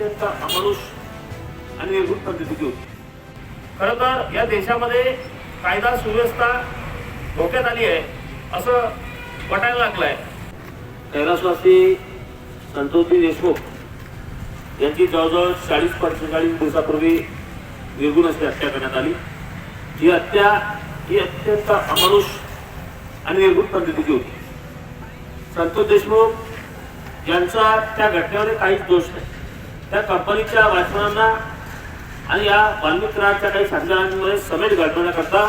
अत्यंत अमानुष आणि निर्भूत पद्धतीची होती. खरं तर या देशामध्ये कायदा सुव्यवस्था धोक्यात आली आहे असं वाटायला लागलंय. कैलासवासी संतोषजी देशमुख यांची जवळजवळ चाळीस पंचेचाळीस दिवसापूर्वी निर्गुण अशी हत्या करण्यात आली. ही हत्या ही अत्यंत अमानुष आणि निर्भूत पद्धतीची होती. संतोष देशमुख यांचा त्या घटनेमध्ये काहीच दोष नाही. त्या कंपनीच्या वाचनांना आणि या वाल्मिक काही साथीदारांमध्ये समेट घडवण्याकरता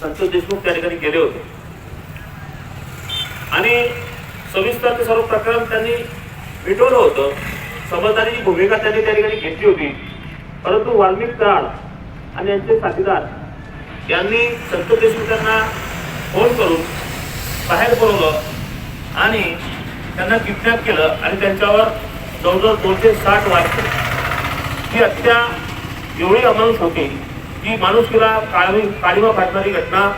संतोष देशमुख त्या ठिकाणी गेले होते. आणि सविस्तर ते सर्व प्रकरण त्यांनी मिटवलं होतं. समजदारीची भूमिका त्यांनी त्या ठिकाणी घेतली होती. परंतु वाल्मिक कराड आणि यांचे साथीदार यांनी संतोष देशमुख यांना फोन करून बाहेर बोलवलं आणि त्यांना किडनॅप केलं आणि त्यांच्यावर जवळजवळ दोनशे साठ वाटते ही हत्या एवढी अमानुष होती की माणुसकीला काळी काळीमा फाटणारी घटना.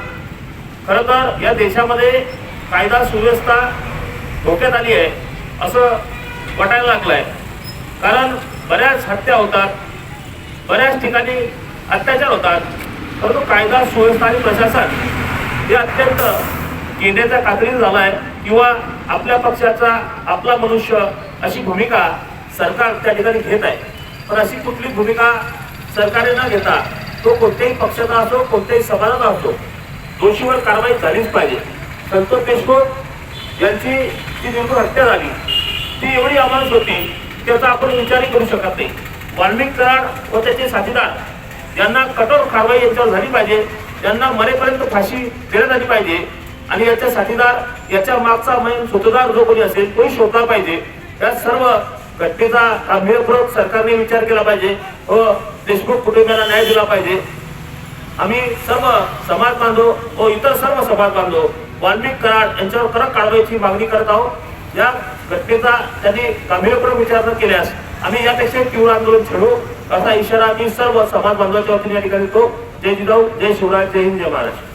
खरं तर या देशामध्ये कायदा सुव्यवस्था धोक्यात आली आहे असं वाटायला लागलंय. कारण बऱ्याच हत्या होतात बऱ्याच ठिकाणी अत्याचार होतात परंतु कायदा सुव्यवस्था आणि प्रशासन हे अत्यंत केंद्राच्या कात्रीने झाला आहे. किंवा आपल्या पक्षाचा आपला मनुष्य अशी भूमिका सरकार त्या ठिकाणी घेत आहे. पण अशी कुठली भूमिका सरकारने न घेता तो कोणत्याही पक्षाचा असो कोणत्याही समाजाचा असो दोषीवर कारवाई झालीच पाहिजे. संतोष देशमुख यांची जी निर्भर हत्या झाली ती एवढी अमानुष होती की त्याचा आपण विचारही करू शकत नाही. वाल्मिक कराड व त्याचे साथीदार यांना कठोर कारवाई यांच्यावर झाली पाहिजे. यांना मरेपर्यंत फाशी देण्यात आली पाहिजे. आणि याच्या साथीदार याच्या मागचा मेन जो कोणी असेल तोही शोधला पाहिजे. या सर्व घटनेचा गांभीर्यपूर्वक सरकारने विचार केला पाहिजे व देशमुख कुटुंबियांना न्याय दिला पाहिजे. आम्ही सर्व समाज बांधव व इतर सर्व समाज बांधव वाल्मिक कराड यांच्यावर कडक कारवाईची मागणी करत आहोत. या घटनेचा त्यांनी गांभीर्यपूर्वक विचार न केल्यास आम्ही यापेक्षा तीव्र आंदोलन छेडू. असा इशारा मी सर्व समाज बांधवाच्या वतीने या ठिकाणी देतो. जय जिजाऊ जय शिवराय जय हिंद जय महाराष्ट्र.